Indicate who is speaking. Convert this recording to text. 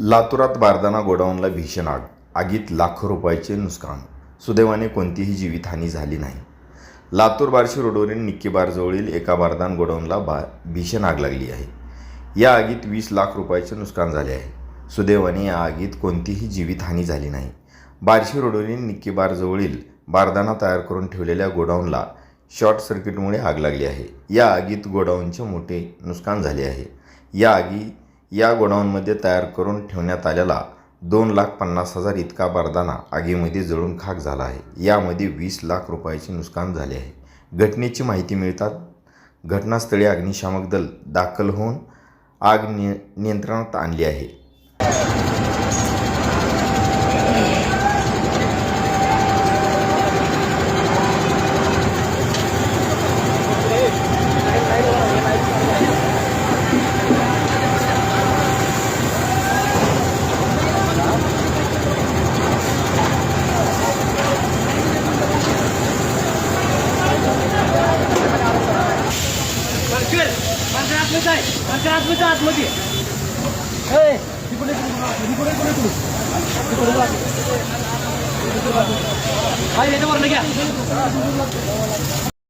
Speaker 1: लातूरात बारदाना गोडाऊनला भीषण आग आगीत लाखो रुपयाचे नुकसान. सुदैवाने कोणतीही जीवितहानी झाली नाही. लातूर बार्शी रोडवरील निक्की बारजवळील एका बारदान गोडाऊनला बा भीषण आग लागली आहे. या आगीत वीस लाख रुपयाचे नुकसान झाले आहे. सुदैवाने या आगीत कोणतीही जीवितहानी झाली नाही. बार्शी रोडवरील निक्की बारजवळील बारदाना तयार करून ठेवलेल्या गोडाऊनला शॉर्ट सर्किटमुळे आग लागली आहे. या आगीत गोडाऊनचे मोठे नुकसान झाले आहे. या आगी या गोडाऊनमध्ये तयार करून ठेवण्यात आलेला दोन लाख पन्नास हजार इतका बारदाना आगीमध्ये जळून खाक झाला आहे. यामध्ये वीस लाख रुपयाचे नुकसान झाले आहे. घटनेची माहिती मिळतात घटनास्थळी अग्निशामक दल दाखल होऊन आग निय नियंत्रणात आणली आहे.
Speaker 2: बघ. हा, याच्यावरनं घ्या